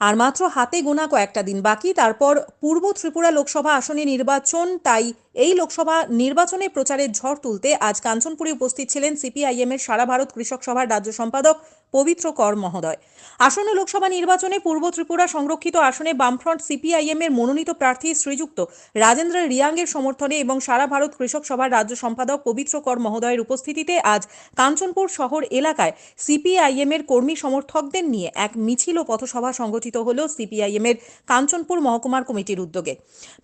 আর মাত্র হাতে গোনা কয়েকটা দিন বাকি। তারপর পূর্ব ত্রিপুরা লোকসভা আসনে নির্বাচন তাই এই লোকসভা নির্বাচনে প্রচারের ঝড় তুলতে আজ কাঞ্চনপুরে উপস্থিত ছিলেন সিপিআইএম এর সারা ভারত কৃষক সভার রাজ্য সম্পাদক পবিত্র কর মহোদয়। আসন্ন লোকসভা নির্বাচনে পূর্ব ত্রিপুরা সংরক্ষিত আসনে বামফ্রন্ট সিপিআইএম এর মনোনীত প্রার্থী শ্রীযুক্ত রাজেন্দ্র রিয়াংয়ের সমর্থনে এবং সারা ভারত কৃষক সভার রাজ্য সম্পাদক পবিত্র কর মহোদয়ের উপস্থিতিতে আজ কাঞ্চনপুর শহর এলাকায় সিপিআইএম এর কর্মী সমর্থকদের নিয়ে এক মিছিল ও পথসভা সংগঠিত হল সিপিআইএম এর কাঞ্চনপুর মহকুমার কমিটির উদ্যোগে।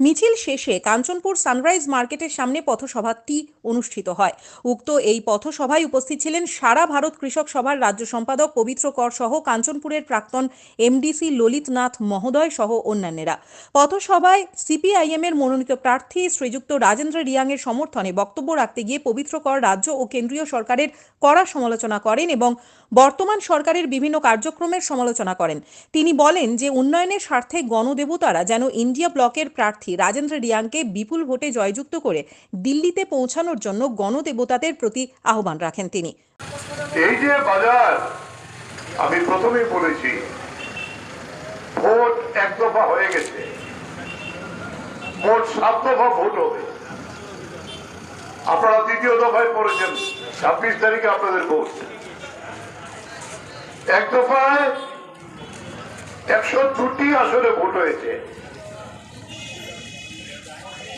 মিছিল শেষে কাঞ্চনপুর সানরাইজ মার্কেটের সামনে পথসভাটি অনুষ্ঠিত হয়। উক্ত এই পথসভায় উপস্থিত ছিলেন সারা ভারত কৃষক সভার রাজ্য সম্পাদক পবিত্র কর সহ কাঞ্চনপুরের প্রাক্তন এমডিসি ললিতনাথ মহোদয় সহ অন্যান্যরা। পথসভায় সিপিআইএম এর মনোনীত প্রার্থী শ্রীযুক্ত রাজেন্দ্র রিয়াং এর সমর্থনে বক্তব্য রাখতে গিয়ে পবিত্র কর রাজ্য ও কেন্দ্রীয় সরকারের কড়া সমালোচনা করেন এবং বর্তমান সরকারের বিভিন্ন কার্যক্রমের সমালোচনা করেন। তিনি বলেন যে, উন্নয়নের স্বার্থে গণদেবতারা যেন ইন্ডিয়া ব্লকের প্রার্থী রাজেন্দ্র রিয়াংকে বিপুল ভোটে জয়যুক্ত করে দিল্লিতে পৌঁছানোর জন্য গণদেবতাদের প্রতি আহ্বান রাখেন তিনি। এই যে বাজার, আমি প্রথমেই বলেছি, ভোট এক দফা হয়ে গেছে। সাত দফা ভোট হবে। আপনারা দ্বিতীয় দফায় পড়েছেন, ছাব্বিশ তারিখে আপনাদের ভোট। এক দফায় একশো দুটি আসনে ভোট হয়েছে।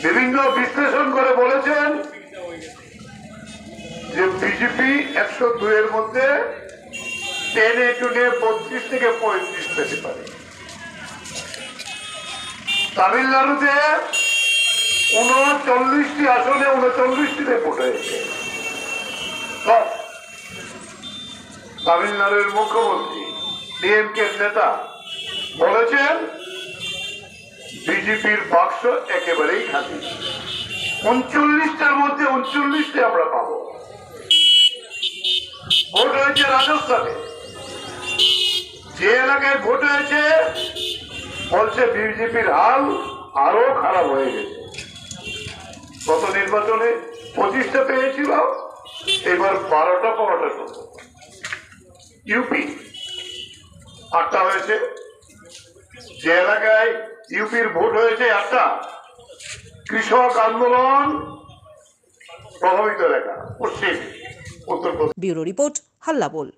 বিভিন্ন বিশ্লেষণ করে বলেছেন যে বিজেপি একশো দুইয়ের মধ্যে টেনে টুনে বত্রিশ থেকে পঁয়ত্রিশ পেতে পারে। তামিলনাড়ুতে উনচল্লিশটি আসনে উনচল্লিশটিতে ভোট হয়েছে। তামিলনাড়ুর মুখ্যমন্ত্রী ডিএমকে নেতা বলেছেন, বিজেপির বাক্স একেবারেই খালি উনচল্লিশটার মধ্যে উনচল্লিশটি আমরা পাবো। ভোট হয়েছে রাজস্থানে। যে এলাকায় ভোট হয়েছে, বলছে বিজেপির হাল আরও খারাপ হয়ে গেছে। গত নির্বাচনে পঁচিশটা পেয়েছিল, এবার বারোটা কত ইউপি আটটা হয়েছে যে এলাকায় ইউপির ভোট হয়েছে একটা, কৃষক আন্দোলন প্রভাবিত এলাকা, পশ্চিম উত্তর ব্যুরো রিপোর্ট হাল্লা বল।